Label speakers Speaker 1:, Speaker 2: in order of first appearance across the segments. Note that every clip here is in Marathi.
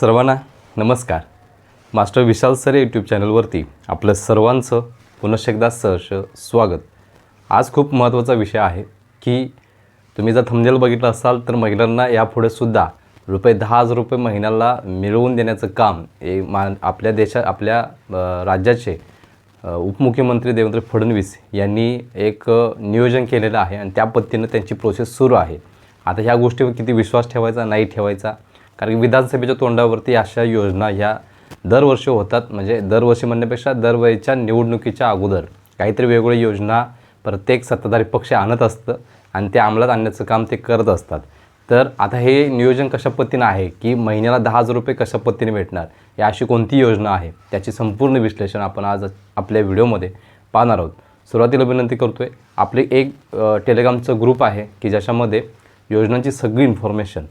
Speaker 1: सर्वांना नमस्कार. मास्टर विशाल सरे यूट्यूब चॅनलवरती आपलं सर्वांचं पुनश्च एकदा सहर्ष स्वागत. आज खूप महत्त्वाचा विषय आहे की तुम्ही जर थंबनेल बघितलं असाल तर महिलांना यापुढे सुद्धा रुपये दहा हजार रुपये महिन्याला मिळवून देण्याचं काम हे मा आपल्या देशा आपल्या राज्याचे उपमुख्यमंत्री देवेंद्र फडणवीस यांनी एक नियोजन केलेलं आहे आणि त्या पद्धतीनं त्यांची प्रोसेस सुरू आहे. आता ह्या गोष्टीवर किती विश्वास ठेवायचा नाही ठेवायचा? कारण की विधानसभेच्या तोंडावरती अशा योजना ह्या दरवर्षी होतात. म्हणजे दरवर्षी म्हणण्यापेक्षा दरवेळेच्या निवडणुकीच्या अगोदर काहीतरी वेगवेगळ्या योजना प्रत्येक सत्ताधारी पक्ष आणत असतं आणि ते अंमलात आणण्याचं काम ते करत असतात. तर आता हे नियोजन कशा पद्धतीनं आहे? की महिन्याला दहा हजार रुपये कशा पद्धतीने भेटणार? या अशी कोणती योजना आहे? त्याची संपूर्ण विश्लेषण आपण आज आपल्या व्हिडिओमध्ये पाहणार आहोत. सुरुवातीला विनंती करतो आहे आपले एक टेलिग्रामचं ग्रुप आहे की ज्याच्यामध्ये योजनांची सगळी इन्फॉर्मेशन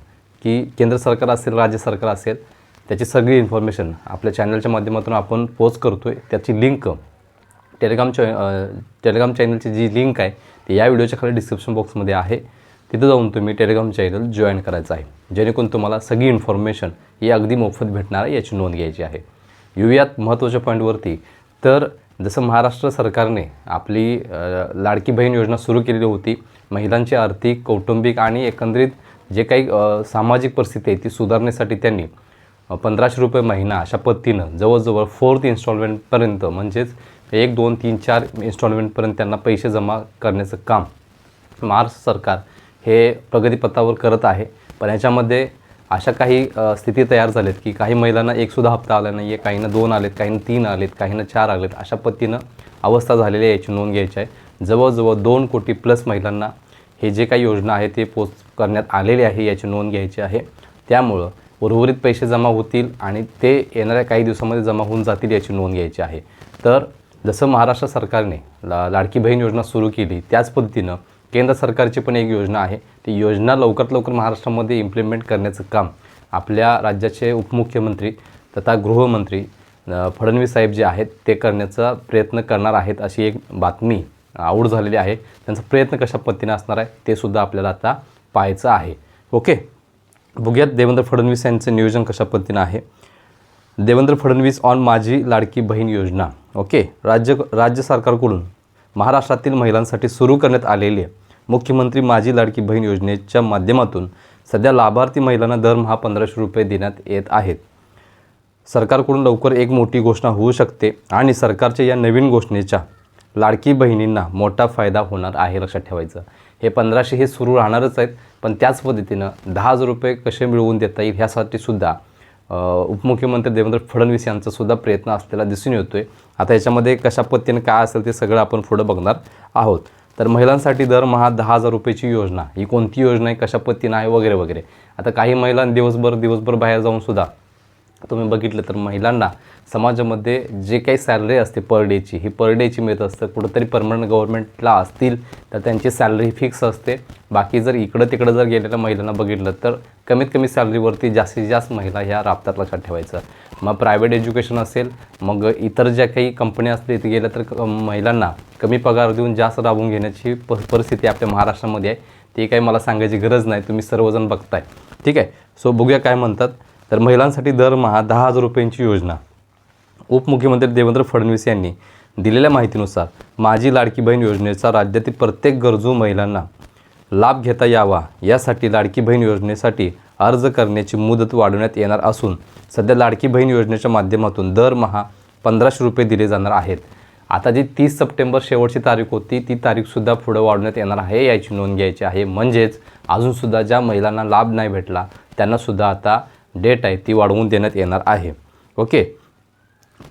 Speaker 1: की केंद्र सरकार असेल राज्य सरकार असेल त्याची सगळी इन्फॉर्मेशन आपल्या चॅनलच्या माध्यमातून आपण पोस्ट करतो आहे त्याची लिंक टेलिग्राम चॅ टेलिग्राम चॅनलची जी लिंक आहे ती या व्हिडिओच्या खाली डिस्क्रिप्शन बॉक्समध्ये आहे. तिथं जाऊन तुम्ही टेलिग्राम चॅनल जॉईन करायचं आहे. जेणेकरून तुम्हाला सगळी इन्फॉर्मेशन ही अगदी मोफत भेटणार आहे याची नोंद घ्यायची आहे. येऊयात महत्त्वाच्या पॉईंटवरती तर जसं महाराष्ट्र सरकारने आपली लाडकी बहीण योजना सुरू केलेली होती महिलांची आर्थिक कौटुंबिक आणि एकंदरीत जे काही सामाजिक परिस्थिती आहे ती सुधारण्यासाठी त्यांनी पंधराशे रुपये महिना अशा पद्धतीनं जवळजवळ फोर्थ इन्स्टॉलमेंटपर्यंत म्हणजेच एक दोन तीन चार इन्स्टॉलमेंटपर्यंत त्यांना पैसे जमा करण्याचं काम महाराष्ट्र सरकार हे प्रगतीपथावर करत आहे. पण याच्यामध्ये अशा काही स्थिती तयार झाल्यात की काही महिलांना एकसुद्धा हप्ता आला नाही आहे काहींना दोन आलेत काहींना तीन आलेत काहींना चार आलेत अशा पद्धतीनं अवस्था झालेली आहे याची नोंद घ्यायची आहे. जवळजवळ दोन कोटी प्लस महिलांना हे जे काही योजना आहे ते पोच करण्यात आलेले आहे याची नोंद घ्यायची आहे. त्यामुळं उर्वरित पैसे जमा होतील आणि ते येणाऱ्या काही दिवसामध्ये जमा होऊन जातील याची नोंद घ्यायची आहे. तर जसं महाराष्ट्र सरकारने ला लाडकी बहीण योजना सुरू केली त्याच पद्धतीनं केंद्र सरकारची पण एक योजना आहे. ती योजना लवकरात लवकर महाराष्ट्रामध्ये इम्प्लिमेंट करण्याचं काम आपल्या राज्याचे उपमुख्यमंत्री तथा गृहमंत्री फडणवीस साहेब जे आहेत ते करण्याचा प्रयत्न करणार आहेत अशी एक बातमी आवड झालेली आहे. त्यांचा प्रयत्न कशा पद्धतीने असणार आहे ते सुद्धा आपल्याला आता पाहायचं आहे. ओके? बघूयात देवेंद्र फडणवीस यांचं नियोजन कशा पद्धतीनं आहे. देवेंद्र फडणवीस ऑन माझी लाडकी बहीण योजना. ओके? राज्य राज्य सरकारकडून महाराष्ट्रातील महिलांसाठी सुरू करण्यात आलेली मुख्यमंत्री माझी लाडकी बहीण योजनेच्या माध्यमातून सध्या लाभार्थी महिलांना दरमहा पंधराशे रुपये देण्यात येत आहेत. सरकारकडून लवकर एक मोठी घोषणा होऊ शकते आणि सरकारच्या या नवीन घोषणेच्या लाडकी बहिणींना मोठा फायदा होणार आहे लक्षात ठेवायचं. हे पंधराशे हे सुरू राहणारच आहेत पण त्याच पद्धतीनं दहा हजार रुपये कसे मिळवून देता येईल ह्यासाठी सुद्धा उपमुख्यमंत्री देवेंद्र फडणवीस यांचा सुद्धा प्रयत्न असलेला दिसून येतोय. आता याच्यामध्ये कशा पद्धतीने काय असेल ते सगळं आपण पुढं बघणार आहोत. तर महिलांसाठी दरमहा दहा हजार रुपयेची योजना ही कोणती योजना आहे कशा पद्धतीनं आहे वगैरे वगैरे. आता काही महिला दिवसभर दिवसभर बाहेर जाऊन सुद्धा तुम्ही बघितलं तर महिलांना समाजामध्ये जे काही सॅलरी असते पर डेची ही पर डेची मिळत असतं. कुठंतरी परमनंट गव्हर्नमेंटला असतील तर त्यांची सॅलरी फिक्स असते. बाकी जर इकडं तिकडं जर गेलेल्या महिलांना बघितलं तर कमीत कमी सॅलरीवरती जास्तीत जास्त महिला ह्या राबतात लक्षात ठेवायचं. मग प्रायव्हेट एज्युकेशन असेल मग इतर ज्या काही कंपन्या असतील तिथे गेल्या तर महिलांना कमी पगार देऊन जास्त राबवून घेण्याची प परिस्थिती आपल्या महाराष्ट्रामध्ये आहे. ती काही मला सांगायची गरज नाही तुम्ही सर्वजण बघताय. ठीक आहे? सो बघूया काय म्हणतात. तर महिलांसाठी दरमहा दहा हजार रुपयांची योजना. उपमुख्यमंत्री देवेंद्र फडणवीस यांनी दिलेल्या माहितीनुसार माझी लाडकी बहीण योजनेचा राज्यातील प्रत्येक गरजू महिलांना लाभ घेता यावा. यासाठी लाडकी बहीण योजनेसाठी अर्ज करण्याची मुदत वाढवण्यात येणार असून सध्या लाडकी बहीण योजनेच्या माध्यमातून दरमहा पंधराशे रुपये दिले जाणार आहेत. आता जी तीस सप्टेंबर शेवटची तारीख होती ती तारीखसुद्धा पुढं वाढवण्यात येणार आहे याची नोंद घ्यायची आहे. म्हणजेच अजूनसुद्धा ज्या महिलांना लाभ नाही भेटला त्यांनासुद्धा आता डेट आहे ती वाढवून देण्यात येणार आहे. ओके?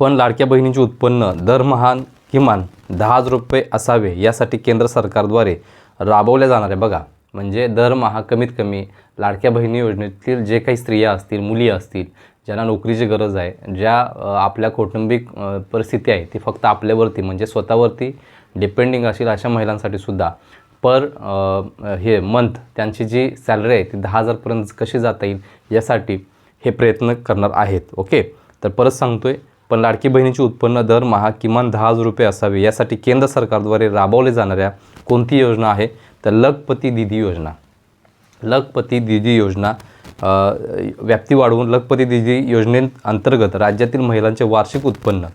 Speaker 1: पण लाडक्या बहिणींचे उत्पन्न दरमहा किमान दहा हजार रुपये असावे यासाठी केंद्र सरकारद्वारे राबवल्या जाणार आहे. बघा म्हणजे दरमहा कमीत कमी लाडक्या बहिणी योजनेतील जे काही स्त्रिया असतील मुली असतील ज्यांना नोकरीची गरज आहे ज्या आपल्या कौटुंबिक परिस्थिती आहे ती फक्त आपल्यावरती म्हणजे स्वतःवरती डिपेंडिंग असेल अशा महिलांसाठी सुद्धा. पर हे मंथ त्यांची जी सॅलरी आहे ती दहा हजारपर्यंत कशी जाता येईल यासाठी हे प्रयत्न करणार आहेत ओके? तर परत सांगतो आहे पण लाडकी बहिणीचे उत्पन्न दरमहा किमान दहा हजार रुपये असावे यासाठी केंद्र सरकारद्वारे राबवले जाणाऱ्या कोणती योजना आहे? तर लखपती दिदी योजना. लखपती दिदी योजना व्याप्ती वाढवून लखपती दिदी योजनेअंतर्गत राज्यातील महिलांचे वार्षिक उत्पन्न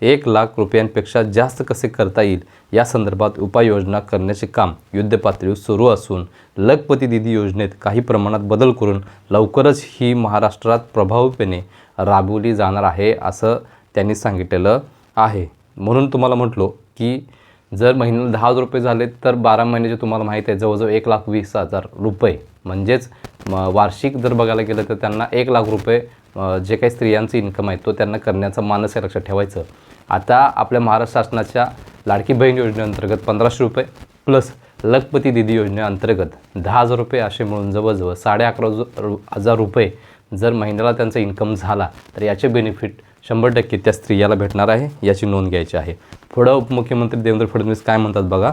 Speaker 1: एक लाख रुपयांपेक्षा जास्त कसे करता येईल? या संदर्भात उपाययोजना करण्याचे काम युद्धपातळीवर सुरू असून लखपती दिदी योजनेत काही प्रमाणात बदल करून लवकरच ही महाराष्ट्रात प्रभावीपणे राबवली जाणार आहे असं त्यांनी सांगितलेलं आहे. म्हणून तुम्हाला म्हटलो की जर महिन्याला दहा हजार रुपये झाले तर बारा महिन्याचे तुम्हाला माहीत आहे जवळजवळ एक लाख वीस हजार रुपये. म्हणजेच म- वार्षिक जर बघायला गेलं तर त्यांना एक लाख रुपये जे काही स्त्रियांचं इन्कम आहे तो त्यांना करण्याचा मानस आहे लक्षात ठेवायचं. आता आपल्या महाराष्ट्र शासनाच्या लाडकी बहीण योजनेअंतर्गत पंधराशे रुपये प्लस लखपती दिदी योजनेअंतर्गत दहा हजार रुपये असे मिळून जवळजवळ साडे अकरा रु- हजार रुपये जर महिन्याला त्यांचा इन्कम झाला तर याचे बेनिफिट शंभर टक्के त्या स्त्रियाला भेटणार आहे याची नोंद घ्यायची आहे. पुढं उपमुख्यमंत्री देवेंद्र फडणवीस काय म्हणतात बघा?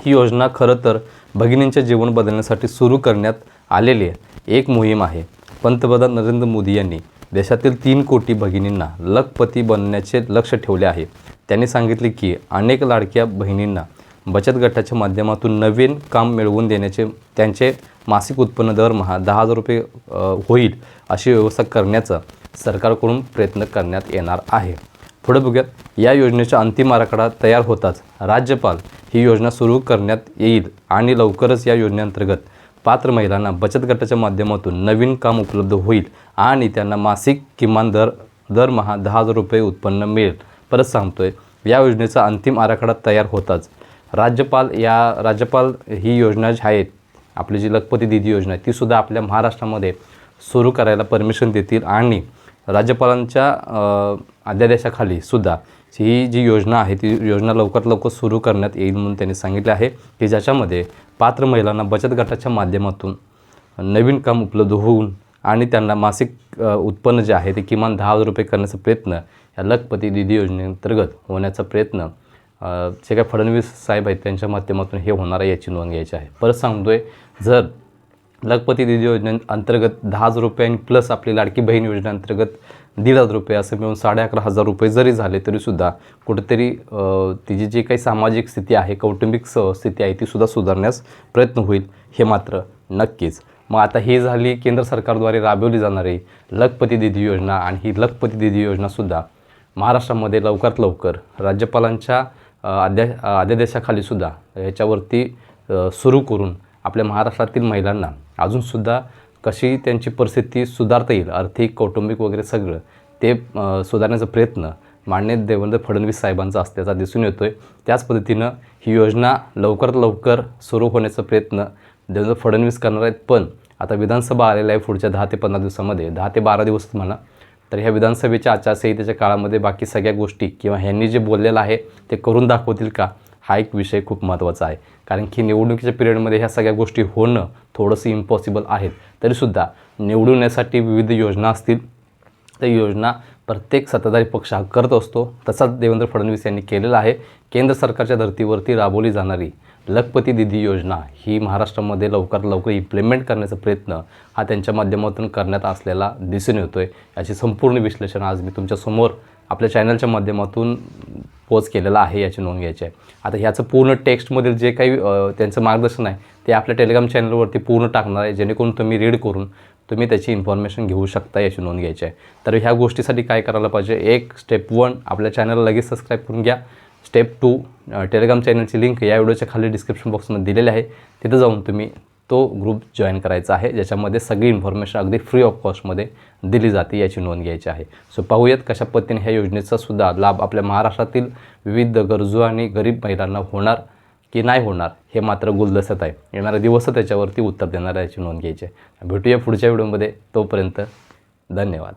Speaker 1: ही योजना खरं तर भगिनींचे जीवन बदलण्यासाठी सुरू करण्यात आलेली आहे. एक मोहीम आहे. पंतप्रधान नरेंद्र मोदी यांनी देशातील तीन कोटी भगिनींना लखपती बनण्याचे लक्ष ठेवले आहे. त्यांनी सांगितले की अनेक लाडक्या बहिणींना बचत गटाच्या माध्यमातून नवीन काम मिळवून देण्याचे त्यांचे मासिक उत्पन्न दरमहा दहा हजार रुपये होईल अशी व्यवस्था करण्याचा सरकारकडून प्रयत्न करण्यात येणार आहे. पुढे बघूयात. या योजनेचा अंतिम आराखडा तयार होताच राज्यपाल ही योजना सुरू करण्यात येईल आणि लवकरच या योजनेअंतर्गत पात्र महिलांना बचत गटाच्या माध्यमातून नवीन काम उपलब्ध होईल आणि त्यांना मासिक किमान दर दरमहा दहा हजार रुपये उत्पन्न मिळेल. परत सांगतोय या योजनेचा अंतिम आराखडा तयार होताच. राज्यपाल या राज्यपाल ही योजना जी आहेत आपली जी लखपती दिदी योजना आहे तीसुद्धा आपल्या महाराष्ट्रामध्ये सुरू करायला परमिशन देतील आणि राज्यपालांच्या अध्यादेशाखाली सुद्धा ही जी योजना आहे ती योजना लवकरात लवकर सुरू करण्यात येईल म्हणून त्यांनी सांगितले आहे की ज्याच्यामध्ये पात्र महिलांना बचत गटाच्या माध्यमातून नवीन काम उपलब्ध होऊन आणि त्यांना मासिक उत्पन्न जे आहे ते किमान दहा हजार रुपये करण्याचा प्रयत्न या लखपती दिदी योजनेअंतर्गत होण्याचा प्रयत्न जे काय फडणवीस साहेब आहेत त्यांच्या माध्यमातून हे होणार आहे याची नोंद घ्यायची आहे. परत सांगतोय जर लखपती दिदी योजनेअंतर्गत दहा हजार रुपये आणि प्लस आपली लाडकी बहीण योजनेअंतर्गत दीड हजार रुपये असं मिळून साडे अकरा हजार रुपये जरी झाले तरीसुद्धा कुठेतरी तिची जी काही सामाजिक स्थिती आहे कौटुंबिक स स्थिती आहे तीसुद्धा सुधारण्यास प्रयत्न होईल हे मात्र नक्कीच. मग आता ही झाली केंद्र सरकारद्वारे राबवली जाणारी लखपती दिदी योजना आणि ही लखपती दिदी योजनासुद्धा महाराष्ट्रामध्ये लवकरात लवकर राज्यपालांच्या अध्या अध्यादेशाखालीसुद्धा याच्यावरती सुरू करून आपल्या महाराष्ट्रातील महिलांना अजूनसुद्धा कशी त्यांची परिस्थिती सुधारता येईल आर्थिक कौटुंबिक वगैरे सगळं ते सुधारण्याचा प्रयत्न मान्य देवेंद्र फडणवीस साहेबांचा असल्याचा दिसून येतो आहे त्याच पद्धतीनं ही योजना लवकरात लवकर सुरू होण्याचा प्रयत्न देवेंद्र फडणवीस करणार आहेत. पण आता विधानसभा आलेला आहे पुढच्या दहा ते पंधरा दिवसामध्ये. दहा ते बारा दिवस म्हणा. तर ह्या विधानसभेच्या आचारसंहितेच्या काळामध्ये बाकी सगळ्या गोष्टी किंवा ह्यांनी जे बोललेलं आहे ते करून दाखवतील का? हा एक विषय खूप महत्त्वाचा आहे. कारण की निवडणुकीच्या पिरियडमध्ये ह्या सगळ्या गोष्टी होणं थोडंसं इम्पॉसिबल आहेत. तरीसुद्धा निवडून विविध योजना असतील. त्या योजना प्रत्येक सत्ताधारी पक्ष हा करत असतो. तसाच देवेंद्र फडणवीस यांनी केलेला आहे. केंद्र सरकारच्या धर्तीवरती राबवली जाणारी लखपती दिदी योजना ही महाराष्ट्रामध्ये लवकरात लवकर इम्प्लिमेंट करण्याचा प्रयत्न हा त्यांच्या माध्यमातून करण्यात असलेला दिसून येतो आहे याचे संपूर्ण विश्लेषण आज मी तुमच्यासमोर आपल्या चॅनलच्या माध्यमातून पोच केलेला आहे याची नोंद घ्यायची आहे. आता ह्याचं पूर्ण टेक्स्टमधील जे काही त्यांचं मार्गदर्शन आहे ते आपल्या टेलिग्राम चॅनलवरती पूर्ण टाकणार आहे जेणेकरून तुम्ही रीड करून तुम्ही त्याची इन्फॉर्मेशन घेऊ शकता याची नोंद घ्यायची आहे. तर ह्या गोष्टीसाठी काय करायला पाहिजे? एक स्टेप वन आपल्या चॅनलला लगेच सबस्क्राईब करून घ्या. स्टेप टू टेलिग्राम चॅनलची लिंक या व्हिडिओच्या खाली डिस्क्रिप्शन बॉक्समध्ये दिलेली आहे. तिथं जाऊन तुम्ही तो ग्रुप जॉईन करायचा आहे ज्याच्यामध्ये सगळी इन्फॉर्मेशन अगदी फ्री ऑफ कॉस्टमध्ये दिली जाते याची नोंद घ्यायची आहे. सो पाहूयात कशा पद्धतीने ह्या योजनेचा सुद्धा लाभ आपल्या महाराष्ट्रातील विविध गरजू आणि गरीब महिलांना होणार की नाही होणार हे मात्र गुलदस्त आहे. येणारे दिवस त्याच्यावरती उत्तर देणार याची नोंद घ्यायची आहे. भेटूया पुढच्या व्हिडिओमध्ये तोपर्यंत धन्यवाद.